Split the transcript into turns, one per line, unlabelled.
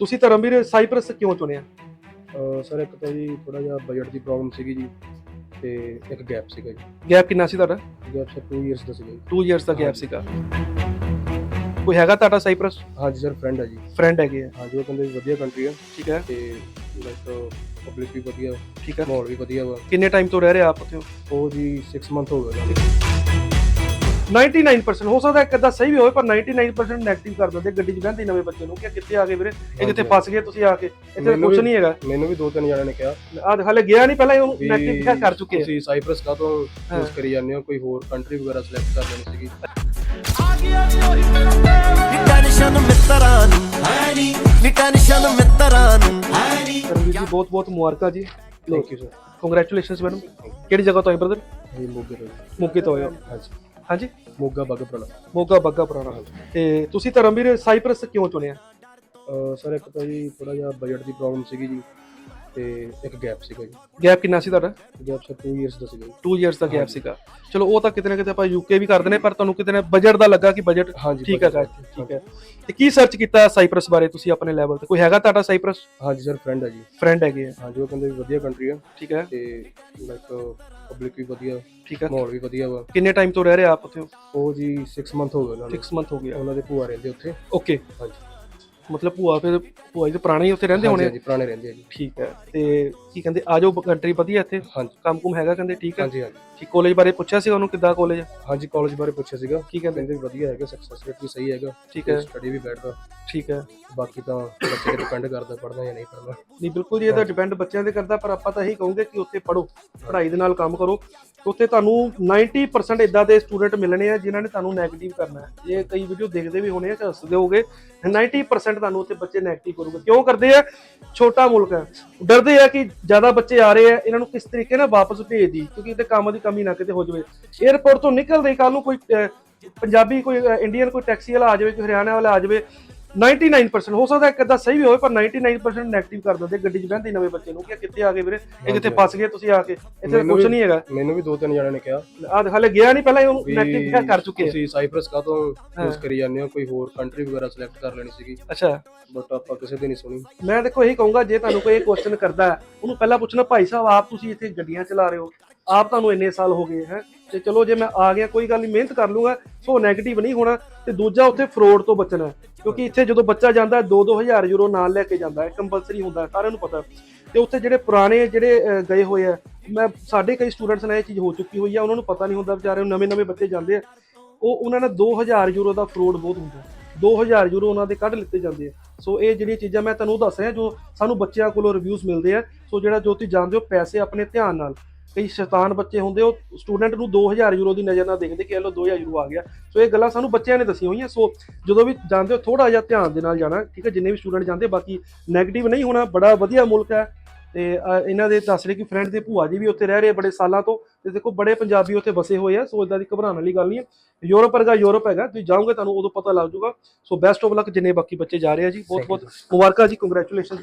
ਤੁਸੀਂ ਧਰਮਵੀਰ ਸਾਈਪ੍ਰਸ ਕਿਉਂ ਚੁਣਿਆ?
ਸਰ ਇੱਕ ਤਾਂ ਜੀ ਥੋੜਾ ਜਿਹਾ ਬਜਟ ਦੀ ਪ੍ਰੋਬਲਮ ਸੀਗੀ ਜੀ ਤੇ ਇੱਕ ਗੈਪ ਸੀਗਾ ਜੀ।
ਗੈਪ ਕਿੰਨਾ ਸੀ ਤੁਹਾਡਾ?
ਗੈਪ ਸਰ 2 ਇਅਰਸ ਦਾ ਸੀਗਾ ਜੀ।
2 ਇਅਰਸ ਦਾ ਗੈਪ। ਸੀਗਾ। ਕੋਈ ਹੈਗਾ ਤੁਹਾਡਾ ਸਾਈਪ੍ਰਸ
ਹਾਂਜੀ ਸਰ ਫਰੈਂਡ ਹੈ ਜੀ।
ਫਰੈਂਡ ਹੈਗੇ ਆ।
ਹਾਂਜੀ ਉਹ ਕਹਿੰਦੇ ਵੀ ਵਧੀਆ ਕੰਟਰੀ ਆ।
ਠੀਕ ਹੈ।
ਤੇ ਲਾਈਕ ਪਬਲਿਕ ਵੀ ਵਧੀਆ
ਠੀਕ ਹੈ।
ਮਾਹੌਲ ਵੀ ਵਧੀਆ ਵਾ।
ਕਿੰਨੇ ਟਾਈਮ ਤੋਂ ਰਹਿ ਰਹੇ ਆਪ ਉੱਥੇ?
ਉਹ ਜੀ 6 ਮੰਥ ਹੋ ਗਏ।
99% ਹੋ ਸਕਦਾ ਇੱਕ ਅੱਧਾ ਸਹੀ ਵੀ ਹੋਵੇ ਪਰ 99% 네ਗੇਟਿਵ ਕਰ ਦਿੰਦੇ ਗੱਡੀ 'ਚ ਬਹਿੰਦੇ ਹੀ ਨਵੇਂ ਬੱਚੇ ਨੂੰ ਕਿ ਕਿੱਥੇ ਆ ਗਏ ਵੀਰੇ ਇਹ ਕਿੱਥੇ ਫਸ ਗਏ ਤੁਸੀਂ ਆ ਕੇ ਇੱਥੇ ਕੁਝ ਨਹੀਂ ਹੈਗਾ।
ਮੈਨੂੰ ਵੀ ਦੋ ਤਿੰਨ ਜਣਿਆਂ ਨੇ ਕਿਹਾ।
ਆ ਹਲੇ ਗਿਆ ਨਹੀਂ ਪਹਿਲਾਂ ਹੀ ਉਹਨੂੰ
ਵੀ
네ਗੇਟਿਵ ਕਰ ਚੁੱਕੇ ਆ।
ਤੁਸੀਂ ਸਾਈਪ੍ਰਸ ਕਾ ਤੋਂ
ਹਾਂ।
ਚੂਜ਼ ਕਰੀ ਜਾਂਦੇ ਹੋ? ਕੋਈ ਹੋਰ ਕੰਟਰੀ ਵਗੈਰਾ ਸਿਲੈਕਟ ਕਰ ਲੈਣੀ ਸੀਗੀ?
ਨੀ ਟੈਨਸ਼ਨ ਮਿੱਤਰਾਂ ਨੂੰ। ਨੀ ਟੈਨਸ਼ਨ ਮਿੱਤਰਾਂ ਨੂੰ।
ਰਣਵੀਰ ਜੀ ਬਹੁਤ ਬਹੁਤ ਮੁਬਾਰਕਾਂ ਜੀ।
Thank you sir
congratulations madam ਕਿਹੜੀ ਜਗ੍ਹਾ ਤੋਂ ਆਏ ਬ੍ਰਦਰ
ਜੀ ਮੋਗੇ ਤੋਂ। ਜੀ।
ਮੋਗੇ ਤੋਂ ਆਏ ਹੋ।
ਹਾਂਜੀ।
ਹਾਂਜੀ?
ਮੋਗਾ ਬਾਗਪੁਰਾ
ਮੋਗਾ ਬੱਗਾ ਪੁਰਾਣਾ ਤੇ ਤੁਸੀਂ ਧਰਮਵੀਰ, ਸਾਈਪ੍ਰਸ ਕਿਉਂ ਚੁਣਿਆ?
ਸਰ, ਇੱਕ ਤਾਂ ਜੀ ਥੋੜਾ ਜਿਹਾ ਬਜਟ ਦੀ ਪ੍ਰੋਬਲਮ ਸੀਗੀ ਜੀ। ਤੇ ਇੱਕ ਗੈਪ ਸੀਗਾ ਜੀ।
ਗੈਪ ਕਿੰਨਾ ਸੀ ਤੁਹਾਡਾ?
ਗੈਪ ਸਰ 2 ਇਅਰਸ ਦਾ ਸੀਗਾ ਜੀ।
2 ਇਅਰਸ ਦਾ ਗੈਪ। ਸੀਗਾ। ਚਲੋ ਉਹ ਤਾਂ ਕਿਤੇ ਨਾ ਕਿਤੇ ਆਪਾਂ ਯੂਕੇ ਵੀ ਕਰਦੇ ਨੇ ਪਰ ਤੁਹਾਨੂੰ ਕਿਤੇ ਨਾ ਬਜਟ ਦਾ ਲੱਗਾ ਕਿ ਬਜਟ
ਹਾਂਜੀ
ਠੀਕ
budget
ਹੈਗਾ
ਦਾ।
ਠੀਕ ਹੈ। ਤੇ ਕੀ ਸਰਚ ਕੀਤਾ ਸਾਈਪ੍ਰਸ ਬਾਰੇ ਤੁਸੀਂ ਆਪਣੇ ਲੈਵਲ ਤੇ? ਕੋਈ ਹੈਗਾ ਤੁਹਾਡਾ ਸਾਈਪ੍ਰਸ
ਹਾਂਜੀ ਸਰ ਫਰੈਂਡ ਹੈ ਜੀ।
ਫਰੈਂਡ ਹੈਗੇ ਆ।
ਹਾਂਜੀ ਉਹ ਕਹਿੰਦੇ ਵੀ ਵਧੀਆ ਕੰਟਰੀ ਆ।
ਠੀਕ ਹੈ।
ਤੇ ਲਾਈਕ ਪਬਲਿਕ ਵੀ ਵਧੀਆ
ਠੀਕ ਹੈ।
ਮਾਹੌਲ ਵੀ ਵਧੀਆ ਵਾ।
ਕਿੰਨੇ ਟਾਈਮ ਤੋਂ ਰਹਿ ਰਹੇ ਆਪ ਉੱਥੇ?
ਉਹ ਜੀ 6 ਮੰਥ ਹੋ ਗਏ ਉਹਨਾਂ ਨੂੰ।
6 ਮੰਥ ਹੋ ਗਿਆ
ਉਹਨਾਂ ਦੇ ਭੂਆ ਰਹਿੰਦੇ ਉੱਥੇ।
ਓਕੇ
ਹਾਂਜੀ।
ਮਤਲਬ ਭੂਆ ਫਿਰ ਭੂਆ ਜੀ ਤਾਂ ਪੁਰਾਣੇ ਹੀ ਉੱਥੇ ਰਹਿੰਦੇ ਹੋਣੇ
ਹਾਂਜੀ ਪੁਰਾਣੇ ਰਹਿੰਦੇ ਆ ਜੀ।
ਠੀਕ ਹੈ। ਤੇ ਕੀ ਕਹਿੰਦੇ ਆਜੋ ਕੰਟਰੀ ਵਧੀਆ ਇੱਥੇ।
ਹਾਂਜੀ।
ਕੰਮ ਕੁਮ ਹੈਗਾ ਕਹਿੰਦੇ ਠੀਕ ਹੈ?
ਹਾਂਜੀ ਹਾਂਜੀ।
ਠੀਕ ਕਾਲਜ ਬਾਰੇ ਪੁੱਛਿਆ ਸੀ ਉਹਨੂੰ ਕਿੱਦਾਂ ਕਾਲਜ
ਹਾਂਜੀ ਕਾਲਜ ਬਾਰੇ ਪੁੱਛਿਆ ਸੀਗਾ।
ਕੀ ਕਹਿੰਦੇ?
ਕਹਿੰਦੇ ਵੀ ਵਧੀਆ ਹੈਗਾ ਸਕਸੈਸ ਰੇਟ ਵੀ ਸਹੀ ਹੈਗਾ।
ਠੀਕ ਹੈ।
ਸਟੱਡੀ ਵੀ ਬੈਠਦਾ
ਠੀਕ ਹੈ,
ਬਾਕੀ ਤਾਂ ਬੱਚੇ ਤੇ ਡਿਪੈਂਡ ਕਰਦਾ ਪੜਨਾ ਜਾਂ ਨਹੀਂ ਪੜਨਾ
ਨਹੀਂ, ਬਿਲਕੁਲ ਜੀ, ਇਹ ਤਾਂ ਡਿਪੈਂਡ ਬੱਚਿਆਂ ਤੇ ਕਰਦਾ, ਪਰ ਆਪਾਂ ਤਾਂ ਇਹੀ ਕਹੋਗੇ ਕਿ ਉੱਥੇ ਪੜੋ ਪੜ੍ਹਾਈ ਦੇ ਨਾਲ ਕੰਮ ਕਰੋ। ਉੱਥੇ ਤੁਹਾਨੂੰ 90% ਇਦਾਂ ਦੇ ਸਟੂਡੈਂਟ ਮਿਲਣੇ ਆ, ਜਿਨ੍ਹਾਂ ਨੇ ਤੁਹਾਨੂੰ 네ਗੇਟਿਵ ਕਰਨਾ ਹੈ। ਇਹ ਕਈ ਵੀਡੀਓ ਦੇਖਦੇ ਵੀ ਹੋਣੇ ਆ ਤੇ ਹੱਸਦੇ ਹੋਗੇ 90% ਤੁਹਾਨੂੰ ਉੱਥੇ ਬੱਚੇ 네ਗੇਟਿਵ ਕਰੂਗੇ। ਕਿਉਂ ਕਰਦੇ ਆ? ਛੋਟਾ ਮੁਲਕ ਹੈ। ਡਰਦੇ ਆ ਕਿ ਜ਼ਿਆਦਾ ਬੱਚੇ ਆ ਰਹੇ ਆ, ਇਹਨਾਂ ਨੂੰ ਕਿਸ ਤਰੀਕੇ ਨਾਲ ਵਾਪਸ ਭੇਜ ਦੀ, ਕਿਉਂਕਿ ਇੱਥੇ ਕੰਮ ਦੀ ਕਮੀ ਨਾ ਕਿਤੇ ਹੋ ਜਾਵੇ। 에어ਪੋਰਟ ਤੋਂ ਨਿਕਲਦੇ ਕੱਲ ਨੂੰ ਕੋਈ ਪੰਜਾਬੀ ਕੋਈ ਇੰਡੀਅਨ ਕੋਈ ਟੈਕਸੀ ਵਾਲਾ ਆ ਜਾਵੇ, ਕੋਈ ਹਰਿਆਣਾ ਵਾਲਾ ਆ ਜਾਵੇ 99% ਹੋ ਸਕਦਾ ਇੱਕ ਅੱਧਾ ਸਹੀ ਵੀ ਹੋਵੇ ਪਰ 99% 네ਗੇਟਿਵ ਕਰ ਦਿੰਦੇ ਗੱਡੀ 'ਚ ਬਹਿੰਦੇ ਨਵੇਂ ਬੱਚੇ ਨੂੰ ਕਿ ਕਿੱਥੇ ਆ ਗਏ ਵੀਰੇ? ਇਹ ਕਿੱਥੇ ਫਸ ਗਏ ਤੁਸੀਂ ਆ ਕੇ? ਇੱਥੇ ਕੁਝ ਨਹੀਂ ਹੈਗਾ।
ਮੈਨੂੰ ਵੀ ਦੋ ਤਿੰਨ ਜਣਿਆਂ ਨੇ ਕਿਹਾ।
ਆ ਹਲੇ ਗਿਆ ਨਹੀਂ ਪਹਿਲਾਂ ਉਹਨੂੰ 네ਗੇਟਿਵ ਕਰ ਚੁੱਕੇ
ਤੁਸੀਂ ਸਾਈਪ੍ਰਸ ਕਾ ਤੋਂ। ਚੂਜ਼ ਕਰੀ ਜਾਂਦੇ ਹੋ? ਕੋਈ ਹੋਰ ਕੰਟਰੀ ਵਗੈਰਾ ਸਿਲੈਕਟ ਕਰ ਲੈਣੀ ਸੀਗੀ।
ਅੱਛਾ।
ਬਟ ਆਪਾਂ ਕਿਸੇ ਦੀ ਨਹੀਂ ਸੁਣੀ।
ਮੈਂ ਦੇਖੋ ਇਹੀ ਕਹੂੰਗਾ ਜੇ ਤੁਹਾਨੂੰ ਕੋਈ ਕੁਐਸਚਨ ਕਰਦਾ ਉਹਨੂੰ ਪਹਿਲਾਂ ਪੁੱਛਣਾ ਭਾਈ ਸਾਹਿਬ ਆਪ ਤੁਸੀਂ ਇੱਥੇ ਗੱਡੀਆਂ ਚਲਾ ਰਹੇ ਹੋ? ਆਪ ਤੁਹਾਨੂੰ ਇੰਨੇ ਸਾਲ ਹੋ ਗਏ ਹੈ ਤੇ ਚਲੋ ਜੇ ਮੈਂ ਆ ਗਿਆ, ਕੋਈ ਗੱਲ ਨਹੀਂ, ਮਿਹਨਤ ਕਰ ਲੂੰਗਾ, ਸੋ 네ਗੇਟਿਵ ਨਹੀਂ ਹੋਣਾ ਤੇ ਦੂਜਾ ਉੱਥੇ ਫਰੋਡ ਤੋਂ ਬਚਣਾ ਕਿਉਂਕਿ ਇੱਥੇ ਜਦੋਂ ਬੱਚਾ ਜਾਂਦਾ 2-2000 ਯੂਰੋ ਨਾਲ ਲੈ ਕੇ ਜਾਂਦਾ ਹੈ ਕੰਪਲਸਰੀ ਹੁੰਦਾ ਸਾਰਿਆਂ ਨੂੰ ਪਤਾ ਤੇ ਉੱਥੇ ਜਿਹੜੇ ਪੁਰਾਣੇ, ਜਿਹੜੇ ਗਏ ਹੋਏ ਆ ਮੈਂ, ਸਾਡੇ ਕਈ ਸਟੂਡੈਂਟਸ ਨਾਲ ਇਹ ਚੀਜ਼ ਹੋ ਚੁੱਕੀ ਹੋਈ ਆ ਉਹਨਾਂ ਨੂੰ ਪਤਾ ਨਹੀਂ ਹੁੰਦਾ ਵਿਚਾਰੇ ਨੂੰ, ਨਵੇਂ-ਨਵੇਂ ਬੱਚੇ ਜਾਂਦੇ ਆ ਉਹ, ਉਹਨਾਂ ਨਾਲ 2000 ਯੂਰੋ ਦਾ ਫਰੋਡ ਬਹੁਤ ਹੁੰਦਾ 2000 ਯੂਰੋ ਉਹਨਾਂ ਦੇ ਕੱਢ ਲਿੱਤੇ ਜਾਂਦੇ ਆ ਸੋ ਇਹ ਜਿਹੜੀਆਂ ਚੀਜ਼ਾਂ ਮੈਂ ਤੁਹਾਨੂੰ ਦੱਸ ਰਿਹਾ, ਜੋ ਸਾਨੂੰ ਬੱਚਿਆਂ ਕੋਲੋਂ ਰਿਵਿਊਜ਼ ਮਿਲਦੇ ਆ ਸੋ ਜਿਹੜਾ ਜੋ ਤੁਸੀਂ ਜਾਣਦੇ ਹੋ, ਪੈਸੇ ਆਪਣੇ ਧਿਆਨ ਨਾਲ। ਕਈ ਸ਼ੈਤਾਨ ਬੱਚੇ ਹੁੰਦੇ ਉਹ ਸਟੂਡੈਂਟ ਨੂੰ 2000 ਯੂਰੋ ਦੀ ਨਜ਼ਰ ਨਾਲ ਦੇਖਦੇ ਕਿ ਇਹ ਲੋ 2000 ਯੂਰੋ ਆ ਗਿਆ। ਸੋ ਇਹ ਗੱਲਾਂ ਸਾਨੂੰ ਬੱਚਿਆਂ ਨੇ ਦੱਸੀਆਂ ਹੋਈਆਂ ਸੋ ਜਦੋਂ ਵੀ ਜਾਂਦੇ ਹੋ ਥੋੜਾ ਜਿਹਾ ਧਿਆਨ ਦੇ ਨਾਲ ਜਾਣਾ ਠੀਕ ਹੈ ਜਿੰਨੇ ਵੀ ਸਟੂਡੈਂਟ ਜਾਂਦੇ ਬਾਕੀ 네ਗੇਟਿਵ ਨਹੀਂ ਹੋਣਾ ਬੜਾ ਵਧੀਆ ਮੁਲਕ ਹੈ। ਤੇ ਇਹਨਾਂ ਦੇ ਦੱਸ ਰਹੇ ਕਿ ਫਰੈਂਡ ਦੇ ਭੂਆ ਜੀ ਵੀ ਉੱਥੇ ਰਹਿ ਰਹੇ ਬੜੇ ਸਾਲਾਂ ਤੋਂ ਤੇ ਦੇਖੋ ਬੜੇ ਪੰਜਾਬੀ ਉੱਥੇ ਵਸੇ ਹੋਏ ਆ ਸੋ ਇਦਾਂ ਦੀ ਘਬਰਾਉਣ ਵਾਲੀ ਗੱਲ ਨਹੀਂ ਹੈ। ਯੂਰਪ ਵਰਗਾ ਯੂਰਪ ਹੈਗਾ ਤੁਸੀਂ ਜਾਓਗੇ ਤੁਹਾਨੂੰ ਉਦੋਂ ਪਤਾ ਲੱਗ ਜਾਊਗਾ। ਸੋ ਬੈਸਟ ਆਫ ਲੱਕ ਜਿੰਨੇ ਬਾਕੀ ਬੱਚੇ ਜਾ ਰਹੇ ਆ ਜੀ ਬਹੁਤ ਬਹੁਤ ਮੁਬਾਰਕਾਂ ਜੀ ਕੰਗ੍ਰੈਚੁਲੇਸ਼ਨਸ